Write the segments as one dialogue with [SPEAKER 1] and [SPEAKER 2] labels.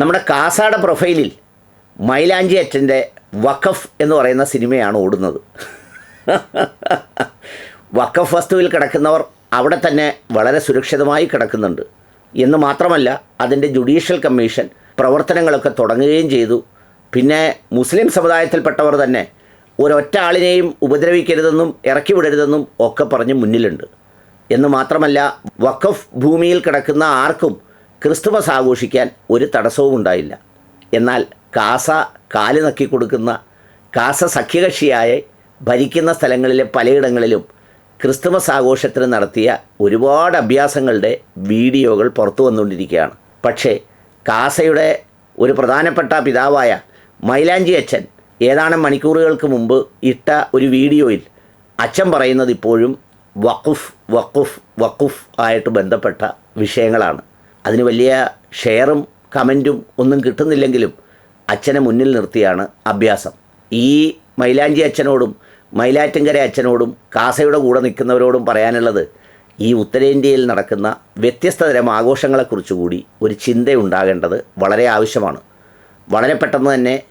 [SPEAKER 1] നമ്മുടെ കാസാട പ്രൊഫൈലിൽ മൈലാഞ്ചി അച്ഛന്റെ വഖഫ് എന്ന് പറയുന്ന സിനിമയാണ് ഓടുന്നത്. വഖഫ് വസ്തുവിൽ കിടക്കുന്നവർ അവിടെ തന്നെ വളരെ സുരക്ഷിതമായി കിടക്കുന്നുണ്ട്. എന്ന് മാത്രമല്ല അതിന്റെ ജുഡീഷ്യൽ കമ്മീഷൻ പ്രവർത്തനങ്ങളൊക്കെ തുടങ്ങുകയും ചെയ്തു. പിന്നെ മുസ്ലിം സമുദായത്തിൽപ്പെട്ടവർ തന്നെ ഒരൊറ്റ ആളിനെയും ഉപദ്രവിക്കരുതെന്നും ഇറക്കി വിടരുതെന്നും ഒക്കെ പറഞ്ഞ് മുന്നിലുണ്ട്. എന്ന് മാത്രമല്ല വഖഫ് ഭൂമിയിൽ കിടക്കുന്ന ആർക്കും ക്രിസ്തുമസ് ആഘോഷിക്കാൻ ഒരു തടസ്സവും ഉണ്ടായില്ല. എന്നാൽ കാസ കാൽ നക്കി കൊടുക്കുന്ന കാസ സഖ്യകക്ഷിയായി ഭരിക്കുന്ന സ്ഥലങ്ങളിലെ പലയിടങ്ങളിലും ക്രിസ്തുമസ് ആഘോഷത്തിന് നടത്തിയ ഒരുപാട് അഭ്യാസങ്ങളുടെ വീഡിയോകൾ പുറത്തു വന്നുകൊണ്ടിരിക്കുകയാണ്. പക്ഷേ കാസയുടെ ഒരു പ്രധാനപ്പെട്ട പിതാവായ മൈലാഞ്ചി അച്ഛൻ ഏതാനും മണിക്കൂറുകൾക്ക് മുമ്പ് ഇട്ട ഒരു വീഡിയോയിൽ അച്ഛൻ പറയുന്നത് ഇപ്പോഴും വഖുഫ് വഖുഫ് വഖുഫ് ആയിട്ട് ബന്ധപ്പെട്ട വിഷയങ്ങളാണ്. അതിന് വലിയ ഷെയറും കമന്റും ഒന്നും കിട്ടുന്നില്ലെങ്കിലും അച്ഛനെ മുന്നിൽ നിർത്തിയാണ് അഭ്യാസം. ഈ മൈലാഞ്ചി അച്ഛനോടും മൈലാറ്റിങ്കര അച്ഛനോടും കാസയുടെ കൂടെ നിൽക്കുന്നവരോടും പറയാനുള്ളത് ഈ ഉത്തരേന്ത്യയിൽ നടക്കുന്ന വ്യത്യസ്ത തരം ആഘോഷങ്ങളെക്കുറിച്ച് കൂടി ഒരു ചിന്തയുണ്ടാകേണ്ടത് വളരെ ആവശ്യമാണ്. വളരെ പെട്ടെന്ന് തന്നെ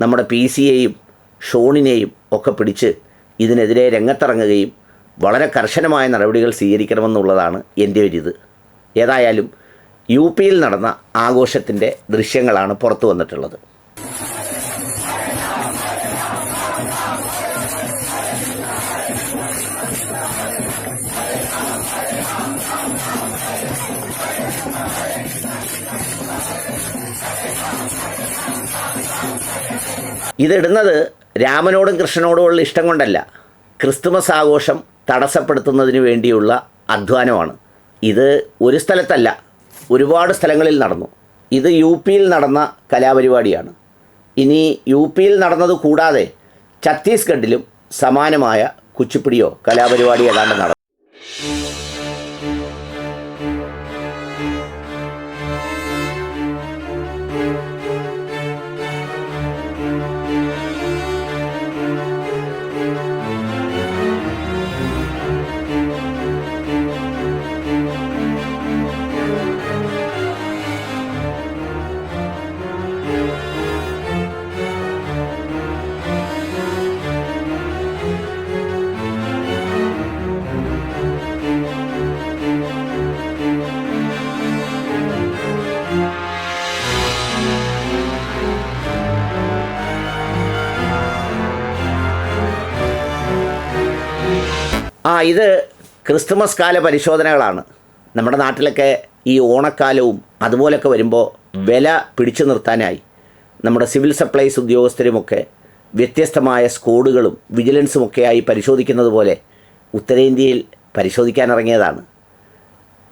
[SPEAKER 1] നമ്മുടെ പി സിയെയും ഷോണിനെയും ഒക്കെ പിടിച്ച് ഇതിനെതിരെ രംഗത്തിറങ്ങുകയും വളരെ കർശനമായ നടപടികൾ സ്വീകരിക്കണമെന്നുള്ളതാണ് എന്റെ ഒരിത്. ഏതായാലും യു പിയിൽ നടന്ന ആഘോഷത്തിന്റെ ദൃശ്യങ്ങളാണ് പുറത്തു വന്നിട്ടുള്ളത്. ഇതിടുന്നത് രാമനോടും കൃഷ്ണനോടുമുള്ള ഇഷ്ടം കൊണ്ടല്ല. ക്രിസ്തുമസ് ആഘോഷം തടസ്സപ്പെടുത്തുന്നതിന് വേണ്ടിയുള്ള അധ്വാനമാണ്. ഇത് ഒരു സ്ഥലത്തല്ല ഒരുപാട് സ്ഥലങ്ങളിൽ നടന്നു. ഇത് യു പിയിൽ നടന്ന കലാപരിപാടിയാണ്. ഇനി യു പിയിൽ നടന്നത് കൂടാതെ ഛത്തീസ്ഗഡിലും സമാനമായ കുച്ചിപ്പിടിയോ കലാപരിപാടി ഏതാണ്ട് നടന്നു. ആ ഇത് ക്രിസ്തുമസ് കാല പരിശോധനകളാണ് നമ്മുടെ നാട്ടിലൊക്കെ ഈ ഓണക്കാലവും അതുപോലൊക്കെ വരുമ്പോൾ വില പിടിച്ചു നിർത്താനായി. നമ്മുടെ സിവിൽ സപ്ലൈസ് ഉദ്യോഗസ്ഥരുമൊക്കെ വ്യത്യസ്തമായ സ്കോഡുകളും വിജിലൻസും ഒക്കെയായി പരിശോധിക്കുന്നത് പോലെ ഉത്തരേന്ത്യയിൽ പരിശോധിക്കാനിറങ്ങിയതാണ്.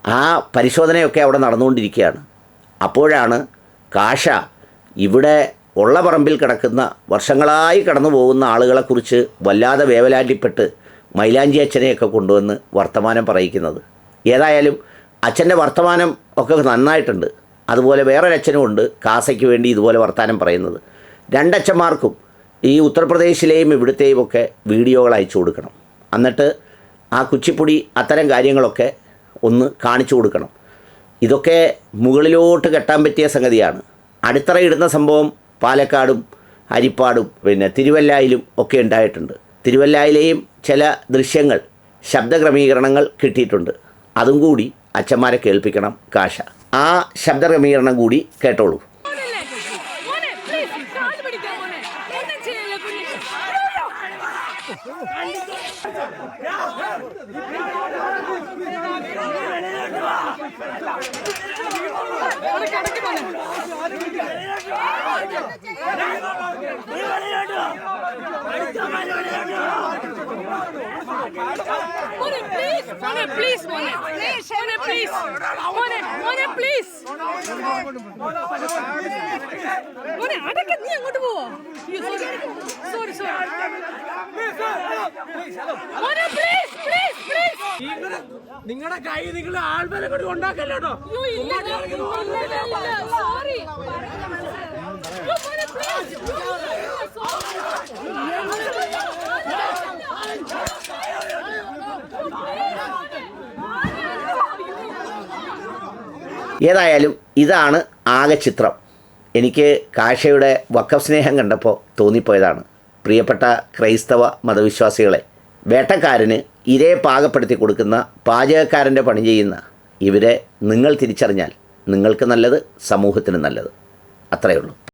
[SPEAKER 1] ആ പരിശോധനയൊക്കെ അവിടെ നടന്നുകൊണ്ടിരിക്കുകയാണ്. അപ്പോഴാണ് കാഷ ഇവിടെ ഉള്ള പറമ്പിൽ കിടക്കുന്ന വർഷങ്ങളായി കടന്നു പോകുന്ന ആളുകളെക്കുറിച്ച് വല്ലാതെ വേവലാറ്റിപ്പെട്ട് മൈലാഞ്ചി അച്ഛനെയൊക്കെ കൊണ്ടുവന്ന് വർത്തമാനം പറയിക്കുന്നത്. ഏതായാലും അച്ഛന്റെ വർത്തമാനം ഒക്കെ നന്നായിട്ടുണ്ട്. അതുപോലെ വേറൊരച്ഛനും ഉണ്ട് കാസയ്ക്ക് വേണ്ടി ഇതുപോലെ വർത്തമാനം പറയുന്നത്. രണ്ടച്ഛന്മാർക്കും ഈ ഉത്തർപ്രദേശിലെയും ഇവിടുത്തെയും ഒക്കെ വീഡിയോകൾ അയച്ചു കൊടുക്കണം. എന്നിട്ട് ആ കുച്ചിപ്പുടി അത്തരം കാര്യങ്ങളൊക്കെ ഒന്ന് കാണിച്ചു കൊടുക്കണം. ഇതൊക്കെ മുകളിലോട്ട് കെട്ടാൻ പറ്റിയ സംഗതിയാണ്. അടിത്തറയിടുന്ന സംഭവം പാലക്കാടും ഹരിപ്പാടും പിന്നെ തിരുവല്ലായിലും ഒക്കെ ഉണ്ടായിട്ടുണ്ട്. തിരുവല്ലായിലെയും ചില ദൃശ്യങ്ങൾ ശബ്ദക്രമീകരണങ്ങൾ കിട്ടിയിട്ടുണ്ട്. അതും കൂടി അച്ഛന്മാരെ കേൾപ്പിക്കണം കാശ. ആ ശബ്ദക്രമീകരണം കൂടി കേട്ടോളൂ.
[SPEAKER 2] മോനല്ലേ? മോനെ, please, കാൽ പിടിക്കാം മോനെ. ഒന്നും ചെയ്യല്ലേ കുഞ്ഞ്. അവിടെ കിടക്ക് മോനെ. മോനെ, please, മോനെ, please, മോനെ. മോനെ, please. മോനെ, മോനെ, please. മോനെ അടക്ക നീ അങ്ങോട്ട് പോവോ? സോറി സോറി മോനെ പ്ലീസ് പ്ലീസ് പ്ലീസ്
[SPEAKER 3] നിങ്ങളുടെ കൈ നിങ്ങൾ ആൾബലം കൊണ്ട് ഉണ്ടാക്കല്ലോ
[SPEAKER 2] സോറി
[SPEAKER 1] ഏതായാലും ഇതാണ് ആകെ ചിത്രം. എനിക്ക് കാഷയുടെ വക്കഫ് സ്നേഹം കണ്ടപ്പോൾ തോന്നിപ്പോയതാണ്. പ്രിയപ്പെട്ട ക്രൈസ്തവ മതവിശ്വാസികളെ വേട്ടക്കാരന് ഇരയെ പാകപ്പെടുത്തി കൊടുക്കുന്ന പാചകക്കാരന്റെ പണി ചെയ്യുന്ന ഇവരെ നിങ്ങൾ തിരിച്ചറിഞ്ഞാൽ നിങ്ങൾക്ക് നല്ലത് സമൂഹത്തിന് നല്ലത്. അത്രയേ ഉള്ളൂ.